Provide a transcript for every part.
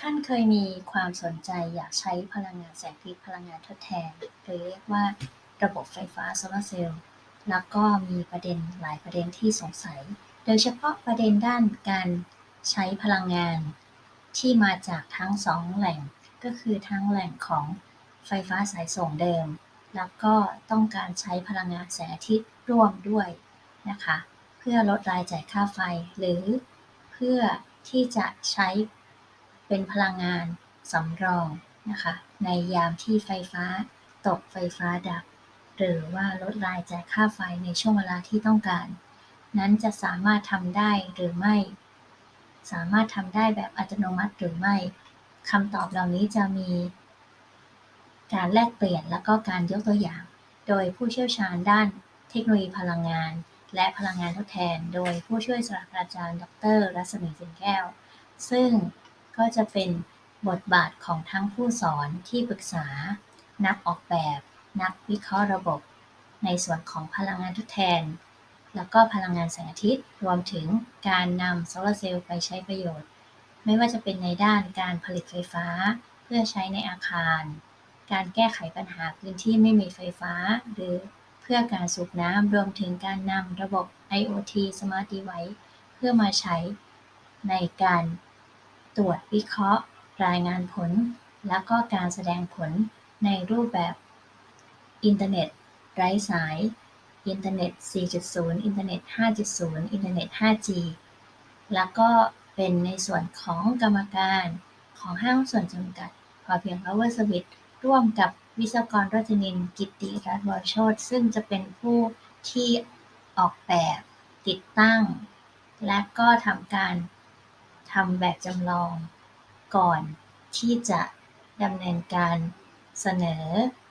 ท่านเคยมีความสนใจอยากใช้พลังงานแสงอาทิตย์พลังงานทดแทนหรือเรียกว่าระบบไฟฟ้าโซลาร์เซลล์แล้วก็มีประเด็นหลายประเด็นที่สงสัย โดยเฉพาะประเด็นด้านการใช้พลังงาน ที่มาจากทั้งสองแหล่งก็คือทั้งแหล่งของไฟฟ้าสายส่งเดิม แล้วก็ต้องการใช้พลังงานแสงอาทิตย์ร่วมด้วยนะคะ เพื่อลดรายจ่ายค่าไฟหรือเพื่อที่จะใช้ เป็นพลังงานสำรองนะคะในยามที่ไฟฟ้าตกไฟฟ้าดับ หรือว่าลดรายจ่ายค่าไฟในช่วงเวลาที่ต้องการ นั้นจะสามารถทำได้หรือไม่ สามารถทำได้แบบอัตโนมัติหรือไม่คำตอบเหล่านี้จะมี การแลกเปลี่ยนและก็การยกตัวอย่าง โดยผู้เชี่ยวชาญด้านเทคโนโลยีพลังงาน และพลังงานทดแทน โดยผู้ช่วยศาสตราจารย์ ดร รัศมีสินแก้ว ซึ่ง ก็จะเป็นบทบาทของทั้งผู้สอนที่ปรึกษา นักออกแบบ นักวิเคราะห์ระบบ ในส่วนของพลังงานทดแทน แล้วก็พลังงานแสงอาทิตย์ รวมถึงการนำโซลาร์เซลล์ไปใช้ประโยชน์ ไม่ว่าจะเป็นในด้านการผลิตไฟฟ้า เพื่อใช้ในอาคาร การแก้ไขปัญหาพื้นที่ไม่มีไฟฟ้า หรือเพื่อการสูบน้ำรวมถึงการนำระบบ IoT Smart Device เพื่อมาใช้ในการ ตรวจวิเคราะห์ รายงานผล และก็การแสดงผลในรูปแบบอินเทอร์เน็ต ไร้สาย อินเทอร์เน็ต 4.0 อินเทอร์เน็ต 5.0 อินเทอร์เน็ต 5G แล้วก็เป็นในส่วนของกรรมการของห้างส่วนจำกัด พอเพียง Power Service ร่วมกับวิศวกรรจนินกิตติรัตน์วรโชตซึ่งจะเป็นผู้ที่ออกแบบ ติดตั้ง และก็ทำการ ทำแบบจำลองก่อนที่จะดำเนินการเสนอ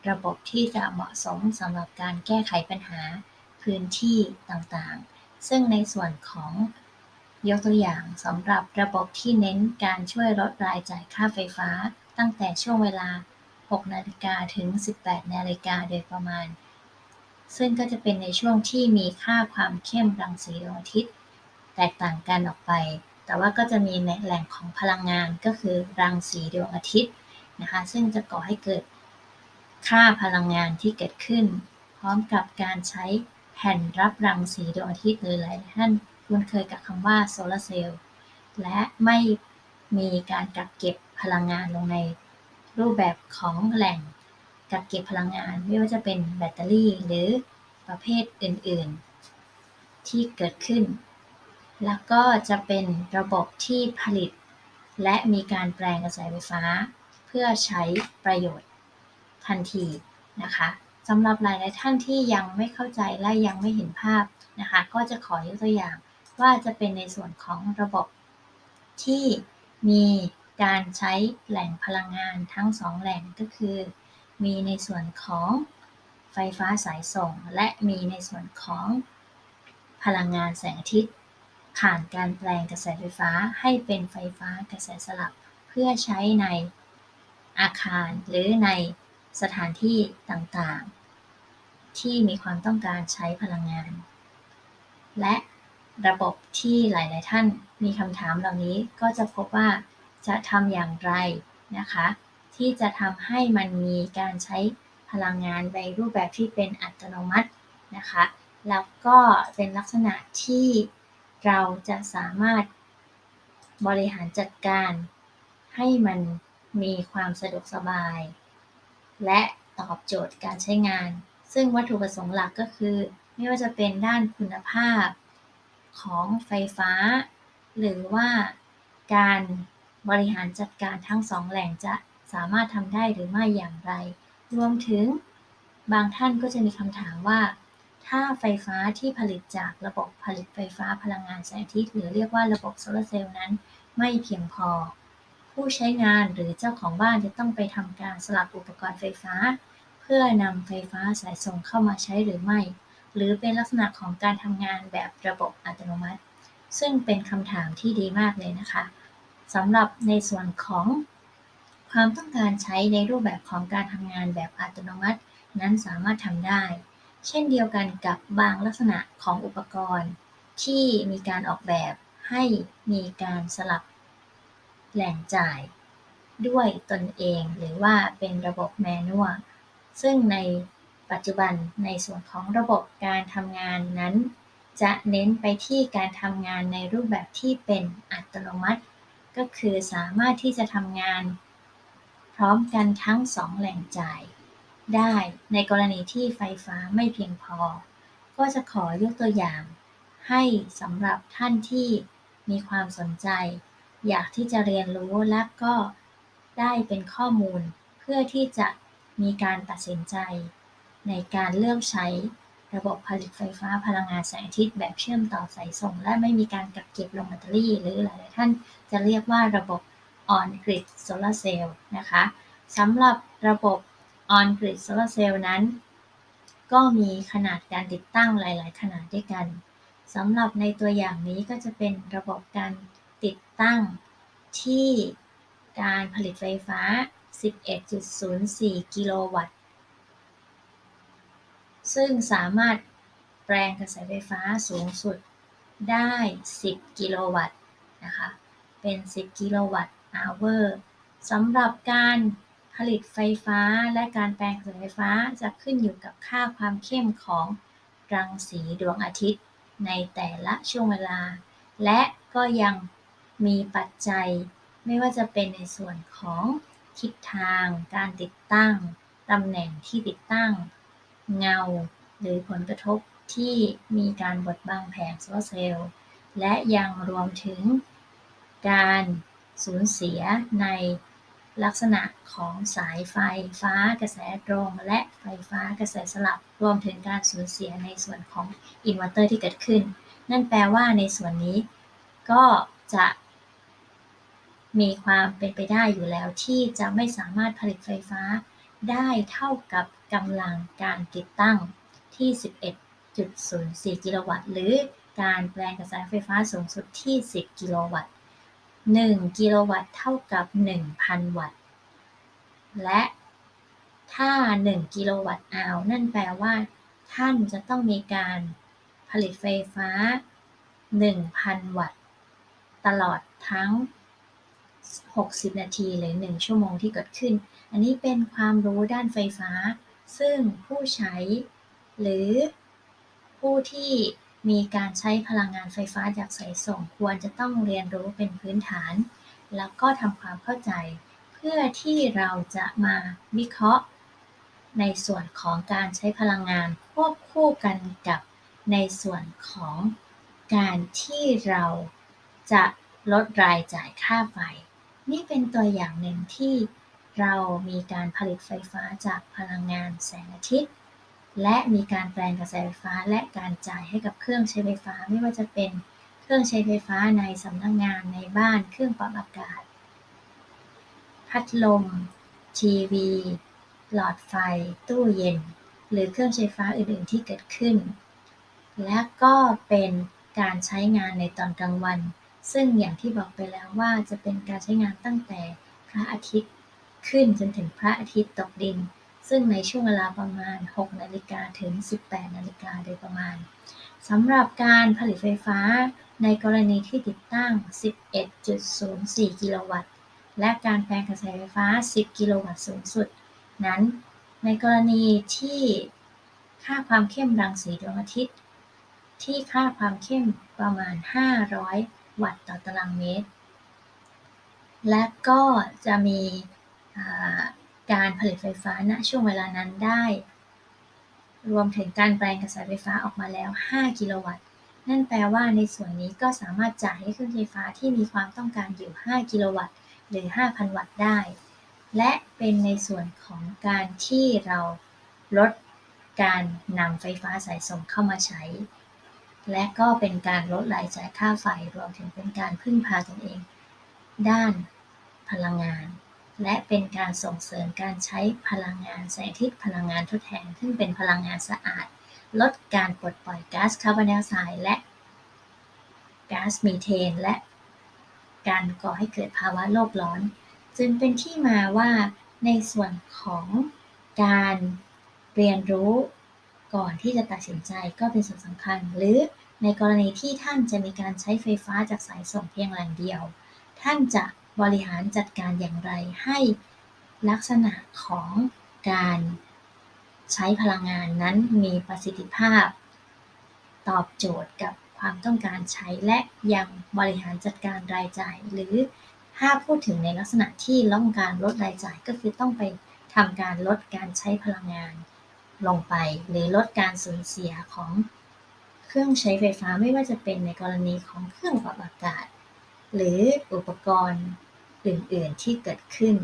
ระบบที่จะเหมาะสมสำหรับการแก้ไขปัญหาพื้นที่ต่างๆ ซึ่งในส่วนของยกตัวอย่างสำหรับระบบที่เน้นการช่วยลดรายจ่ายค่าไฟฟ้า ตั้งแต่ช่วงเวลา 6 นาฬิกาถึง 18 นาฬิกาโดยประมาณ ซึ่งก็จะเป็นในช่วงที่มีค่าความเข้มรังสีดวงอาทิตย์ แตกต่างกันออกไป แต่ว่าก็จะมีในแหล่งของพลังงานก็คือรังสีดวงอาทิตย์นะคะซึ่งจะก่อให้เกิดค่าพลังงานที่เกิดขึ้น พร้อมกับการใช้แผ่นรับรังสีดวงอาทิตย์หรือหลายท่านคุ้นเคยกับคำว่าโซลาร์เซลล์และไม่มีการกักเก็บพลังงานลงในรูปแบบของแหล่งกักเก็บพลังงาน ไม่ว่าจะเป็นแบตเตอรี่หรือประเภทอื่น ๆ ที่เกิดขึ้น แล้วก็จะเป็นระบบที่ผลิต และมีการแปลงกระแสไฟฟ้า เพื่อใช้ประโยชน์ทันทีนะคะสำหรับหลายๆท่านที่ยังไม่เข้าใจและยังไม่เห็นภาพนะคะก็จะขอยกตัวอย่างว่าจะเป็นในส่วนของระบบที่มีการใช้แหล่งพลังงานทั้งสองแหล่งก็คือ มีในส่วนของไฟฟ้าสายส่ง และมีในส่วนของพลังงานแสงอาทิตย์ ผ่านการแปลงกระแสไฟฟ้าให้เป็นไฟฟ้ากระแสสลับ เพื่อใช้ในอาคารหรือในสถานที่ต่างๆ ที่มีความต้องการใช้พลังงาน และระบบที่หลาย ๆ ท่านมีคำถามเหล่านี้ก็จะพบว่าจะทำอย่างไรนะคะ ที่จะทำให้มันมีการใช้พลังงานในรูปแบบที่เป็นอัตโนมัตินะคะ แล้วก็เป็นลักษณะที่ เราจะสามารถบริหารจัดการให้มันมีความสะดวกสบาย และตอบโจทย์การใช้งาน ซึ่งวัตถุประสงค์หลักก็คือ ไม่ว่าจะเป็นด้านคุณภาพของไฟฟ้า หรือว่าการบริหารจัดการทั้งสองแหล่งจะสามารถทำได้หรือไม่อย่างไร รวมถึงบางท่านก็จะมีคำถามว่า ถ้าไฟฟ้าที่ผลิตจากระบบผลิตไฟฟ้าพลังงานแสงอาทิตย์ หรือเรียกว่าระบบโซลาเซลล์นั้น ไม่เพียงพอ ผู้ใช้งานหรือเจ้าของบ้านจะต้องไปทำการสลับอุปกรณ์ไฟฟ้า เพื่อนำไฟฟ้าสายส่งเข้ามาใช้หรือไม่ หรือเป็นลักษณะของการทำงานแบบระบบอัตโนมัติ ซึ่งเป็นคำถามที่ดีมากเลยนะคะสำหรับในส่วนของความต้องการใช้ในรูปแบบของการทำงานแบบอัตโนมัติ นั้นสามารถทำได้ เช่นเดียวกันกับบางลักษณะของอุปกรณ์ ที่มีการออกแบบให้มีการสลับแหล่งจ่ายด้วยตนเองหรือว่าเป็นระบบแมนนวลซึ่งในปัจจุบันในส่วนของระบบการทำงานนั้น จะเน้นไปที่การทำงานในรูปแบบที่เป็นอัตโนมัติ ก็คือสามารถที่จะทำงาน พร้อมกันทั้งสองแหล่งจ่าย ได้ในกรณีที่ไฟฟ้าไม่เพียงพอ ก็จะขอยกตัวอย่าง ให้สำหรับท่านที่มีความสนใจ อยากที่จะเรียนรู้และก็ได้เป็นข้อมูล เพื่อที่จะมีการตัดสินใจ ในการเลือกใช้ระบบผลิตไฟฟ้าพลังงานแสงอาทิตย์แบบเชื่อมต่อสายส่ง และไม่มีการกักเก็บลงแบตเตอรี่ หรือหลายๆท่านจะเรียกว่าระบบ on grid solar cell นะคะสำหรับระบบ on grid solar cell นั้น ก็มีขนาดการติดตั้งหลาย ๆ ขนาดด้วยกันสำหรับในตัวอย่างนี้ก็จะเป็นระบบการติดตั้งที่การผลิตไฟฟ้า 11.04 กิโลวัตต์ ซึ่งสามารถแปลงกระแสไฟฟ้าสูงสุดได้ 10 กิโลวัตต์นะคะ เป็น 10 กิโลวัตต์ hour สำหรับการ ผลิตไฟฟ้าและการแปลงกระแสไฟฟ้าจะขึ้นอยู่กับค่าความเข้มของรังสีดวงอาทิตย์ ในแต่ละช่วงเวลา และก็ยังมีปัจจัย ไม่ว่าจะเป็นในส่วนของทิศทาง การติดตั้ง ตำแหน่งที่ติดตั้ง เงา หรือผลกระทบที่มีการบดบังแผงโซลาร์เซลล์ และยังรวมถึงการสูญเสียใน ลักษณะของสายไฟฟ้ากระแสตรง และไฟฟ้ากระแสสลับ รวมถึงการสูญเสียในส่วนของอินเวอร์เตอร์ที่เกิดขึ้น นั่นแปลว่าในส่วนนี้ก็จะมีความเป็นไปได้อยู่แล้วที่จะไม่สามารถผลิตไฟฟ้าได้เท่ากับกำลังการติดตั้งที่ 11.04 กิโลวัตต์ หรือการแปลงกระแสไฟฟ้าสูงสุดที่ 10 กิโลวัตต์ 1 กิโลวัตต์เท่ากับ 1,000 วัตต์ และถ้า 1 กิโลวัตต์อาวนั่นแปลว่า ท่านจะต้องมีการผลิตไฟฟ้า 1,000 วัตต์ ตลอดทั้ง 60 นาทีหรือ 1 ชั่วโมงที่เกิดขึ้น อันนี้เป็นความรู้ด้านไฟฟ้า ซึ่งผู้ใช้ หรือผู้ที่ มีการใช้พลังงานไฟฟ้าจากสายส่งควรจะต้องเรียนรู้เป็นพื้นฐาน แล้วก็ทำความเข้าใจ เพื่อที่เราจะมาวิเคราะห์ ในส่วนของการใช้พลังงานควบคู่กันกับในส่วนของการที่เราจะลดรายจ่ายค่าไฟ นี่เป็นตัวอย่างหนึ่งที่เรามีการผลิตไฟฟ้าจากพลังงานแสงอาทิตย์ และมีการแปลงกระแสไฟฟ้าและการจ่ายให้กับเครื่องใช้ไฟฟ้าไม่ว่าจะเป็นเครื่องใช้ไฟฟ้าในสำนักงงานในบ้านเครื่องปรับอากาศ พัดลม ทีวี หลอดไฟ ตู้เย็น หรือเครื่องใช้ไฟฟ้าอื่นๆที่เกิดขึ้น และก็เป็นการใช้งานในตอนกลางวัน ซึ่งอย่างที่บอกไปแล้วว่าจะเป็นการใช้งานตั้งแต่พระอาทิตย์ขึ้นจนถึงพระอาทิตย์ตกดิน ซึ่งในช่วงเวลาประมาณ 6 นาฬิกาถึง 18 นาฬิกาโดยประมาณสำหรับการผลิตไฟฟ้าในกรณีที่ติดตั้ง 11.04 กิโลวัตต์ และการแปลงกระแสไฟฟ้า 10 กิโลวัตต์สูงสุด นั้น ในกรณีที่ค่าความเข้มรังสีดวงอาทิตย์ ที่ค่าความเข้มประมาณ 500 วัตต์ต่อตารางเมตร และก็จะมี การผลิตไฟฟ้า ณ ช่วงเวลานั้นได้ รวมถึงการแปลงกระแสไฟฟ้าออกมาแล้ว 5 กิโลวัตต์ นั่นแปลว่าในส่วนนี้ก็สามารถจ่ายให้เครื่องไฟฟ้าที่มีความต้องการอยู่ 5 กิโลวัตต์ หรือ 5,000 วัตต์ได้ และเป็นในส่วนของการที่เราลดการนำไฟฟ้าสายส่งเข้ามาใช้ และก็เป็นการลดรายจ่ายค่าไฟ รวมถึงเป็นการพึ่งพาตนเอง ด้านพลังงาน และเป็นการส่งเสริมการใช้พลังงานแสงอาทิตย์พลังงานทดแทน ซึ่งเป็นพลังงานสะอาด ลดการปลดปล่อยก๊าซคาร์บอนไดออกไซด์และก๊าซมีเทน และการก่อให้เกิดภาวะโลกร้อน จึงเป็นที่มาว่าในส่วนของการเรียนรู้ก่อนที่จะตัดสินใจก็เป็นส่วนสำคัญ หรือในกรณีที่ท่านจะมีการใช้ไฟฟ้าจากสายส่งเพียงแหล่งเดียว ท่านจะ บริหารจัดการอย่างไรให้ลักษณะของการใช้พลังงานนั้นมีประสิทธิภาพ ตอบโจทย์กับความต้องการใช้และยังบริหารจัดการรายจ่าย หรือถ้าพูดถึงในลักษณะที่ต้องการลดรายจ่ายก็คือต้องไปทำการลดการใช้พลังงานลงไป หรือลดการสูญเสียของเครื่องใช้ไฟฟ้าไม่ว่าจะเป็นในกรณีของเครื่องปรับอากาศ หรืออุปกรณ์ อื่นๆที่เกิดขึ้น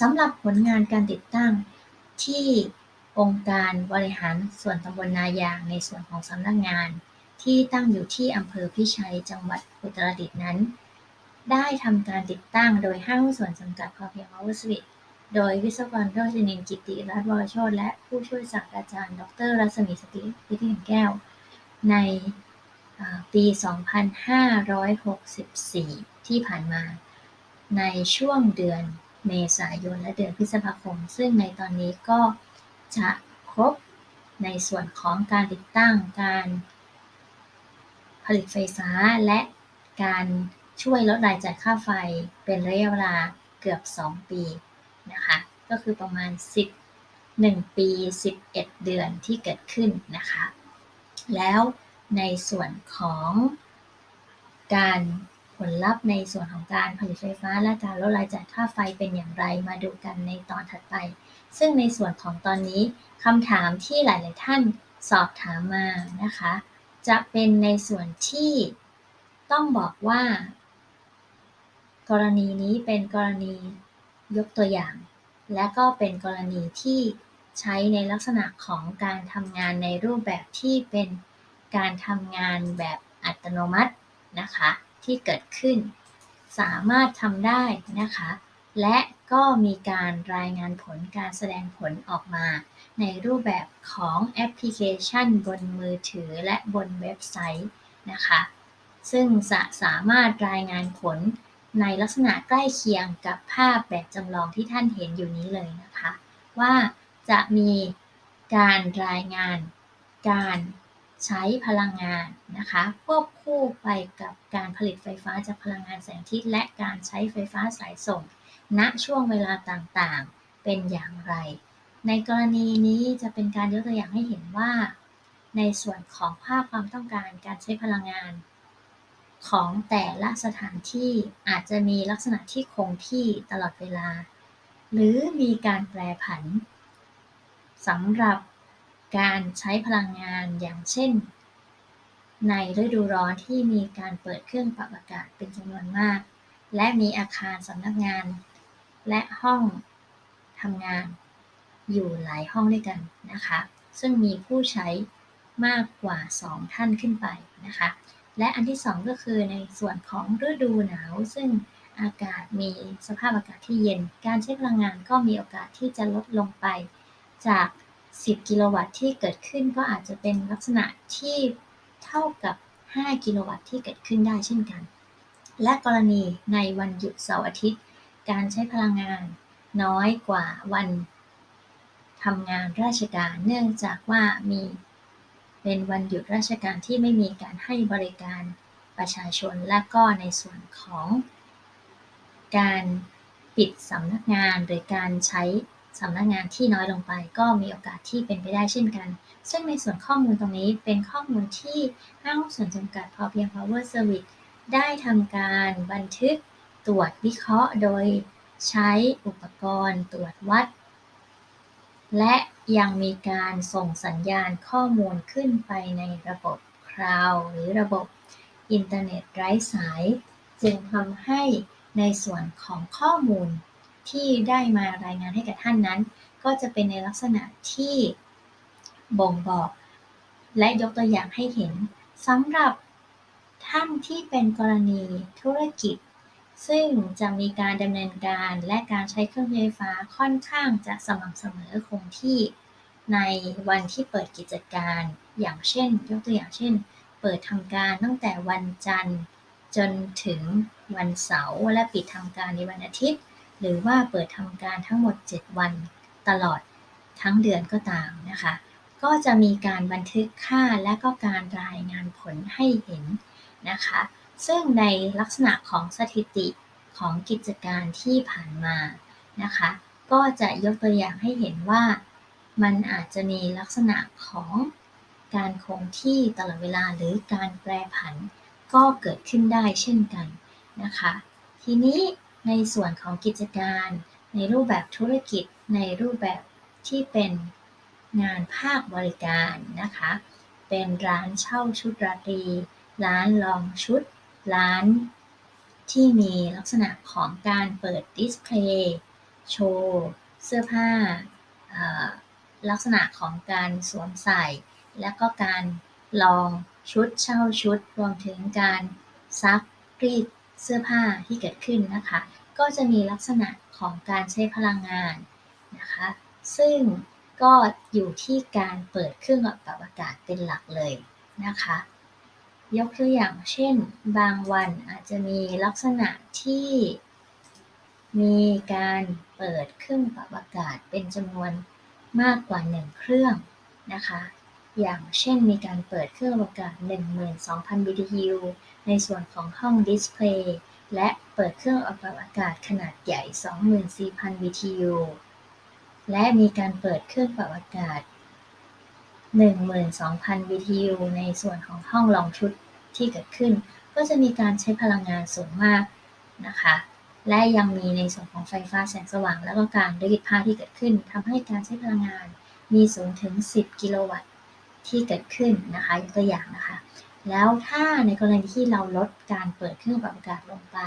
สำหรับผลงานการติดตั้งที่องค์การบริหารส่วนตำบลนายางในส่วนของสำนักงาน ที่ตั้งอยู่ที่อำเภอพิชัยจังหวัดอุตรดิตถ์นั้น ได้ทำการติดตั้งโดยห้างส่วนจำกัดพอเพียงพาวเวอร์สวิตโดยวิศวกรโรจนินกิติรัตน์วรโชตและผู้ช่วยศาสตราจารย์ ดรรัศมีสติวิทยาแก้ว ในปี 2564 ที่ผ่านมา ในช่วงเดือนเมษายนและเดือนพฤษภาคม ซึ่งในตอนนี้ก็จะครบในส่วนของการติดตั้งการผลิตไฟฟ้าและการช่วยลดรายจ่ายค่าไฟเป็นระยะเวลาเกือบ 2 ปีนะคะ ก็คือประมาณ 11 ปี 11 เดือนที่เกิดขึ้นนะคะ แล้วในส่วนของการ ผลลัพธ์ในส่วนของการผลิตไฟฟ้าและการลดรายจ่ายค่าไฟเป็นอย่างไรมาดูกันในตอนถัดไป ซึ่งในส่วนของตอนนี้คำถามที่หลาย ๆ ท่านสอบถามมานะคะ จะเป็นในส่วนที่ต้องบอกว่า กรณีนี้เป็นกรณียกตัวอย่าง และก็เป็นกรณีที่ใช้ในลักษณะของการทำงานในรูปแบบที่เป็นการทำงานแบบอัตโนมัตินะคะ ที่เกิดขึ้น สามารถทำได้นะคะ และก็มีการรายงานผลการแสดงผลออกมา ในรูปแบบของแอปพลิเคชันบนมือถือและบนเว็บไซต์นะคะ ซึ่งจะสามารถรายงานผลในลักษณะใกล้เคียงกับภาพแบบจำลองที่ท่านเห็นอยู่นี้เลยนะคะ ว่าจะมีการรายงานการ ใช้พลังงานนะคะควบคู่ไปกับการผลิตไฟฟ้าจากพลังงานแสงอาทิตย์และการใช้ไฟฟ้าสายส่ง ณช่วงเวลาต่างๆ เป็นอย่างไร ในกรณีนี้จะเป็นการยกตัวอย่างให้เห็นว่า ในส่วนของภาพความต้องการการใช้พลังงาน ของแต่ละสถานที่อาจจะมีลักษณะที่คงที่ตลอดเวลา หรือมีการแปรผันสำหรับ การใช้พลังงานอย่างเช่น ในฤดูร้อนที่มีการเปิดเครื่องปรับอากาศเป็นจำนวนมาก และมีอาคารสำนักงาน และห้องทำงานอยู่หลายห้องด้วยกันนะคะ ซึ่งมีผู้ใช้มากกว่า 2 ท่านขึ้นไปนะคะ และอันที่ 2 ก็คือในส่วนของฤดูหนาว ซึ่งอากาศมีสภาพอากาศที่เย็น การใช้พลังงานก็มีโอกาสที่จะลดลงไปจาก 10 กิโลวัตต์ที่เกิดขึ้นก็อาจจะเป็นลักษณะที่เท่ากับ 5 กิโลวัตต์ที่เกิดขึ้นได้เช่นกัน และกรณีในวันหยุดเสาร์อาทิตย์ การใช้พลังงานน้อยกว่าวันทำงานราชการเนื่องจากว่ามีเป็นวันหยุดราชการที่ไม่มีการให้บริการประชาชนและก็ในส่วนของ การปิดสำนักงานหรือการใช้ สำนักงานที่น้อยลงไปก็มีโอกาสที่เป็นไปได้เช่นกัน ซึ่งในส่วนข้อมูลตรงนี้เป็นข้อมูลที่ห้างส่วนจำกัดพอเพียง Power Service ได้ทำการบันทึกตรวจวิเคราะห์โดยใช้อุปกรณ์ตรวจวัด และยังมีการส่งสัญญาณข้อมูลขึ้นไปในระบบคลาวหรือระบบอินเทอร์เน็ตไร้สาย จึงทำให้ในส่วนของข้อมูล ที่ได้มารายงานให้กับท่านนั้น ก็จะเป็นในลักษณะที่บ่งบอก และยกตัวอย่างให้เห็นสำหรับท่านที่เป็นกรณีธุรกิจ ซึ่งจะมีการดำเนินการและการใช้เครื่องไฟฟ้าค่อนข้างจะสม่ำเสมอคงที่ในวันที่เปิดกิจการ อย่างเช่น ยกตัวอย่างเช่น เปิดทำการตั้งแต่วันจันทร์จนถึงวันเสาร์และปิดทำการในวันอาทิตย์ หรือว่าเปิดทำการทั้งหมด 7 วันตลอดทั้งเดือนก็ตามนะคะ ก็จะมีการบันทึกค่าและก็การรายงานผลให้เห็นนะคะ ซึ่งในลักษณะของสถิติของกิจการที่ผ่านมานะคะ ก็จะยกตัวอย่างให้เห็นว่ามันอาจจะมีลักษณะของการคงที่ตลอดเวลาหรือการแปรผันก็เกิดขึ้นได้เช่นกันนะคะ ทีนี้ ในส่วนของกิจการ ในรูปแบบธุรกิจ ในรูปแบบที่เป็นงานภาคบริการนะคะ เป็นร้านเช่าชุดราตรี ร้านลองชุด ร้านที่มีลักษณะของการเปิดดิสเพลย์ โชว์ เสื้อผ้า ลักษณะของการสวมใส่ และก็การลองชุดเช่าชุด รวมถึงการซักรีด เสื้อผ้าที่เกิดขึ้นนะคะ ก็จะมีลักษณะของการใช้พลังงานนะคะ ซึ่งก็อยู่ที่การเปิดเครื่องปรับอากาศเป็นหลักเลยนะคะ ยกตัวอย่างเช่น บางวันอาจจะมีลักษณะที่มีการเปิดเครื่องปรับอากาศเป็นจำนวนมากกว่า 1 เครื่องนะคะ อย่างเช่นมีการเปิดเครื่องปรับอากาศ 12,000 BTU ในส่วนของห้องดิสเพลย์และเปิดเครื่องปรับอากาศขนาดใหญ่ 24,000 BTU และมีการเปิดเครื่องปรับอากาศ 12,000 BTU ในส่วนของห้องรองชุดที่เกิดขึ้น ก็จะมีการใช้พลังงานสูงมากนะคะ และยังมีในส่วนของไฟฟ้าแสงสว่าง และก็การรีดผ้าที่เกิดขึ้นทำให้การใช้พลังงานมีสูงถึง 10 กิโลวัตต์ที่เกิดขึ้นนะคะยกตัวอย่างนะคะ แล้วถ้าในกรณีที่เราลดการเปิดเครื่องปรับอากาศลงไป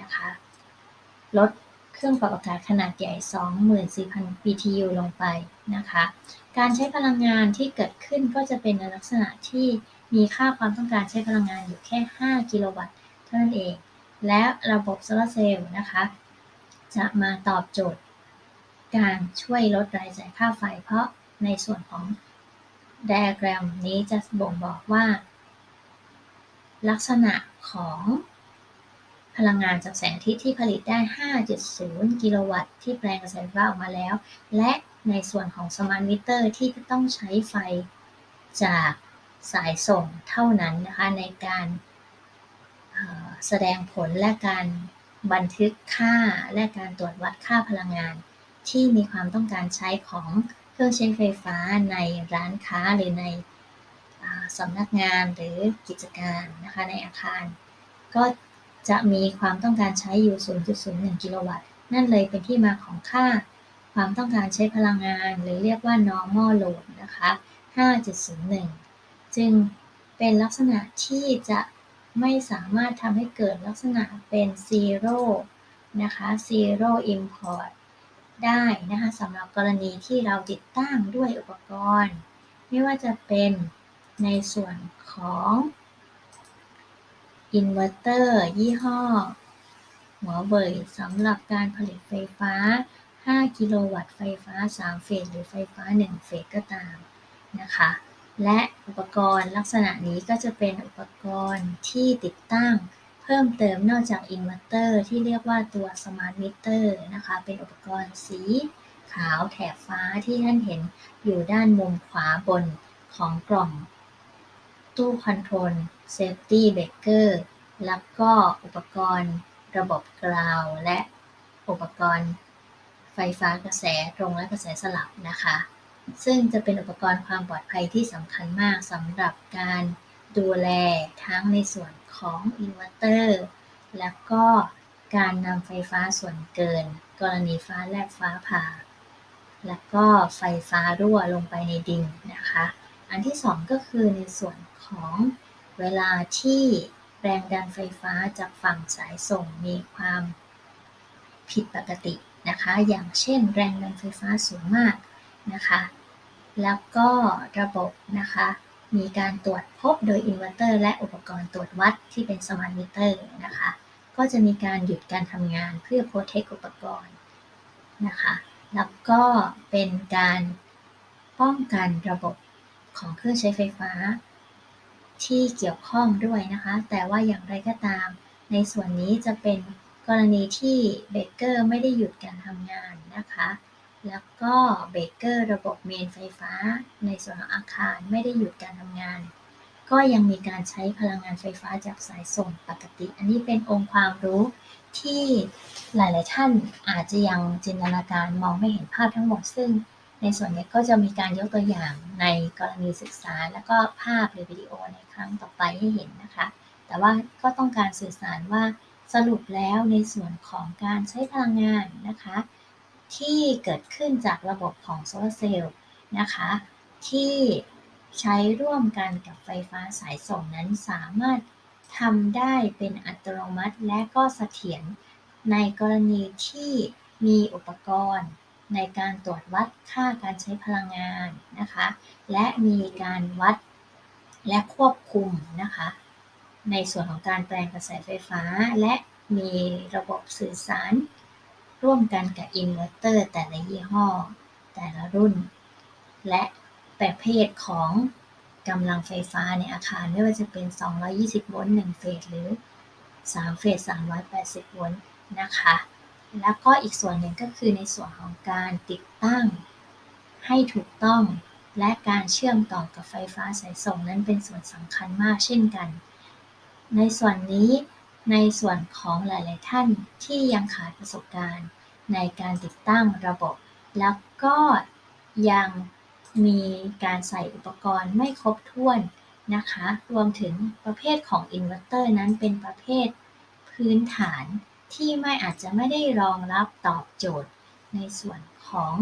นะคะ ลดเครื่องปรับอากาศขนาดใหญ่ 24,000 BTU ลงไปนะคะ การใช้พลังงานที่เกิดขึ้นก็จะเป็นในลักษณะที่มีค่าความต้องการใช้พลังงานอยู่แค่ 5 กิโลวัตต์เท่านั้นเอง และระบบโซลาเซลล์นะคะ จะมาตอบโจทย์ การช่วยลดรายจ่ายค่าไฟ เพราะในส่วนของไดอะแกรมนี้จะบ่งบอกว่า ลักษณะของพลังงานจากแสงอาทิตย์ที่ผลิตได้5.0กิโลวัตต์ที่แปลงกระแสไฟฟ้าออกมาแล้ว และในส่วนของสมาร์ทมิเตอร์ที่จะต้องใช้ไฟจากสายส่งเท่านั้นนะคะในการแสดงผลและการบันทึกค่าและการตรวจวัดค่าพลังงาน ที่มีความต้องการใช้ของเครื่องใช้ไฟฟ้าในร้านค้าหรือใน สำนักงานหรือกิจการนะคะในอาคาร ก็จะมีความต้องการใช้อยู่ 0.01 กิโลวัตต์ นั่นเลยเป็นที่มาของค่าความต้องการใช้พลังงาน หรือเรียกว่า normal load นะคะ 5.01 จึงเป็นลักษณะที่จะไม่สามารถทำให้เกิดลักษณะเป็น zero นะคะ zero import ได้นะคะสำหรับกรณีที่เราติดตั้งด้วยอุปกรณ์ ไม่ว่าจะเป็น ในส่วนของอินเวอร์เตอร์ยี่ห้อ หัวเว่ยสำหรับการผลิตไฟฟ้า 5 กิโลวัตต์ไฟฟ้า 3 เฟสหรือไฟฟ้า 1 เฟสก็ตามนะคะ และอุปกรณ์ลักษณะนี้ก็จะเป็นอุปกรณ์ที่ติดตั้งเพิ่มเติมนอกจากอินเวอร์เตอร์ที่เรียกว่าตัวสมาร์ทมิเตอร์นะคะ เป็นอุปกรณ์สีขาวแถบฟ้าที่ท่านเห็นอยู่ด้านมุมขวาบนของกล่อง ตู้คอนโทรล เซฟตี้เบเกอร์ แล้วก็อุปกรณ์ระบบกราวและอุปกรณ์ไฟฟ้ากระแสตรงและกระแสสลับนะคะ ซึ่งจะเป็นอุปกรณ์ความปลอดภัยที่สำคัญมากสำหรับการดูแลทั้งในส่วนของอินเวอร์เตอร์ แล้วก็การนำไฟฟ้าส่วนเกิน กรณีฟ้าแลบฟ้าผ่า แล้วก็ไฟฟ้ารั่วลงไปในดินนะคะ อันที่สองก็คือในส่วนของเวลาที่แรงดันไฟฟ้าจากฝั่งสายส่งมีความผิดปกตินะคะ อย่างเช่น แรงดันไฟฟ้าสูงมากนะคะ แล้วก็ระบบนะคะ มีการตรวจพบโดยอินเวอร์เตอร์และอุปกรณ์ตรวจวัดที่เป็นสมาร์ทมิเตอร์นะคะ ก็จะมีการหยุดการทำงานเพื่อโปรเทคอุปกรณ์นะคะ แล้วก็เป็นการป้องกันระบบ ของเครื่องใช้ไฟฟ้า ที่เกี่ยวข้องด้วยนะคะ แต่ว่าอย่างไรก็ตาม ในส่วนนี้จะเป็นกรณีที่เบเกอร์ไม่ได้หยุดการทำงานนะคะ แล้วก็เบเกอร์ระบบเมนไฟฟ้า ในส่วนของอาคารไม่ได้หยุดการทำงาน ก็ยังมีการใช้พลังงานไฟฟ้าจากสายส่งปกติ อันนี้เป็นองค์ความรู้ที่หลาย ๆ ท่านอาจจะยังจินตนาการมองไม่เห็นภาพทั้งหมดซึ่ง ในส่วนนี้ก็จะมีการยกตัวอย่างในกรณีศึกษา แล้วก็ภาพหรือวิดีโอในครั้งต่อไปให้เห็นนะคะ แต่ว่าก็ต้องการสื่อสารว่าสรุปแล้วในส่วนของการใช้พลังงานนะคะ ที่เกิดขึ้นจากระบบของโซลาร์เซลล์นะคะ ที่ใช้ร่วมกันกับไฟฟ้าสายส่งนั้นสามารถทำได้เป็นอัตโนมัติและก็เสถียรในกรณีที่มีอุปกรณ์ ในการตรวจวัดค่าการใช้พลังงานนะคะ และมีการวัดและควบคุมนะคะ ในส่วนของการแปลงกระแสไฟฟ้า และมีระบบสื่อสาร ร่วมกันกับอินเวอร์เตอร์ แต่ละยี่ห้อ แต่ละรุ่น และประเภทของกำลังไฟฟ้าในอาคารไม่ว่าจะเป็น 220 โวลต์ 1 เฟส หรือ 3 เฟส 380 โวลต์ นะคะ แล้วก็อีกส่วนหนึ่งก็คือในส่วนของการติดตั้งให้ถูกต้องและการเชื่อมต่อกับไฟฟ้าสายส่งนั้นเป็นส่วนสำคัญมากเช่นกัน ในส่วนนี้ในส่วนของหลาย ๆ ท่านที่ยังขาดประสบการณ์ในการติดตั้งระบบ แล้วก็ยังมีการใส่อุปกรณ์ไม่ครบถ้วนนะคะ รวมถึงประเภทของอินเวอร์เตอร์นั้นเป็นประเภทพื้นฐาน ที่ไม่อาจจะไม่ได้รองรับตอบโจทย์ ในส่วนของ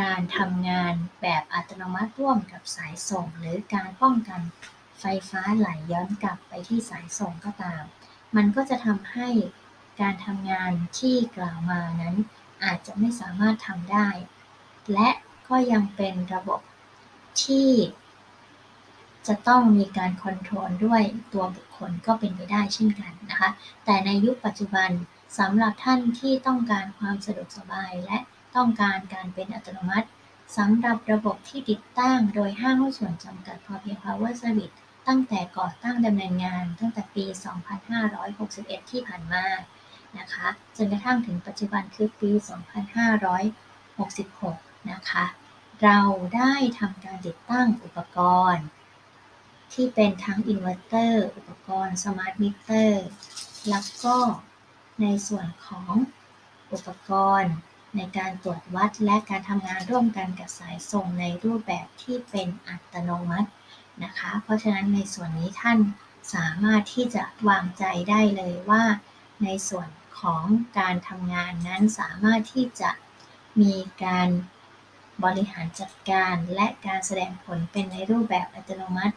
การทำงานแบบอัตโนมัติร่วมกับสายส่ง หรือการป้องกันไฟฟ้าไหลย้อนกลับไปที่สายส่งก็ตาม มันก็จะทำให้การทำงานที่กล่าวมานั้น อาจจะไม่สามารถทำได้ และก็ยังเป็นระบบที่ จะต้องมีการคอนโทรลด้วยตัวบุคคลก็เป็นไปได้เช่นกันนะคะ แต่ในยุคปัจจุบันสำหรับท่านที่ต้องการความสะดวกสบาย และต้องการการเป็นอัตโนมัติสำหรับระบบที่ติดตั้งโดยห้างหุ้นส่วนจำกัดพอเพียง Power Service ตั้งแต่ก่อตั้งดำเนินงาน ตั้งแต่ปี 2561 ที่ผ่านมานะคะจนกระทั่งถึงปัจจุบันคือปี 2566 นะคะ เราได้ทำการติดตั้งอุปกรณ์ ที่เป็นทั้งอินเวอร์เตอร์อุปกรณ์สมาร์ทมิเตอร์แล้วก็ในส่วนของอุปกรณ์ในการตรวจวัดและการทำงานร่วมกันกับสายส่งในรูปแบบที่เป็นอัตโนมัตินะคะ เพราะฉะนั้นในส่วนนี้ท่านสามารถที่จะวางใจได้เลยว่า ในส่วนของการทำงานนั้นสามารถที่จะมีการบริหารจัดการและการแสดงผลเป็นในรูปแบบอัตโนมัติ